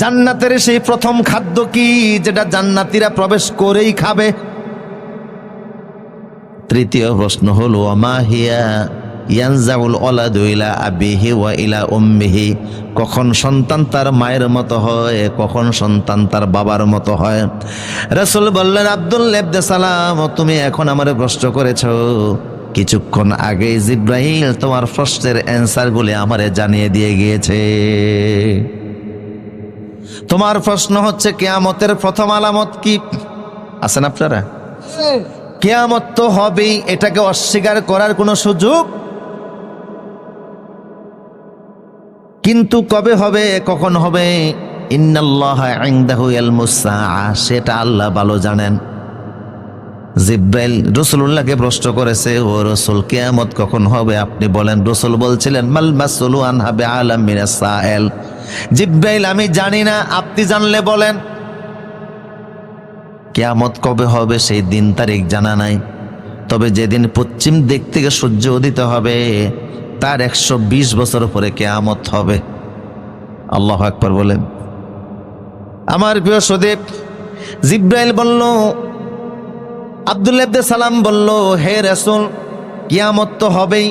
জান্নাতের সেই প্রথম খাদ্য কি যেটা জান্নাতীরা প্রবেশ করেই খাবে? তৃতীয় প্রশ্ন হলো হিয়া ওলাদু ইলা ওয়া ইলা কখন সন্তান তার মায়ের মতো হয়, কখন সন্তান তার বাবার মতো হয়? রাসূল বললেন, আব্দুল সালাম, তুমি এখন আমার প্রশ্ন করেছ। কিছুক্ষণ আগে জিব্রাহিল তোমার প্রশ্নের অ্যান্সারগুলি আমারে জানিয়ে দিয়ে গিয়েছে। তোমার প্রশ্ন হচ্ছে, কেয়ামতের প্রথম আলামত কি? আছেন আপনারা? কেয়ামত তো হবেই, এটাকে অস্বীকার করার কোনো সুযোগ? কিন্তু কবে হবে, কখন হবে? ইন্নাল্লাহ সেটা আল্লাহ ভালো জানেন। জিব্রাইল রসুল্লাহকে প্রশ্ন করেছে, ও রসুল, কেয়ামত কখন হবে? আপনি বলেন, রসুল বলছিলেন, মাল মাসুলু আনহাবে আলাম মিনাস সায়েল। জিব্রাইল, আমি জানি না, আপনি জানলে বলেন। কেয়ামত কবে হবে সেই দিন তারিখ জানা নাই। তবে যেদিন পশ্চিম দিক থেকে সূর্য উদিত হবে, তার একশো বিশ বছর পরে কেয়ামত হবে। আল্লাহ আকবর বলেন। আমার প্রিয় সদীপ, জিব্রাইল বলল আব্দুল সালাম বলল, হে রেসুল, কিয়ামত তো হবেই,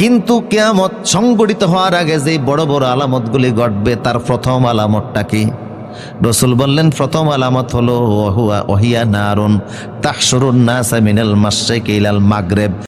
কিন্তু কেয়ামত সংগঠিত হওয়ার আগে যে বড় বড় আলামতগুলি ঘটবে, তার প্রথম আলামতটা কি? রসুল বললেন, প্রথম আলামত হলো ওহিয়া নারুন তাহসরুন নাসা মিনাল মাসে ইলাল মাগরেব।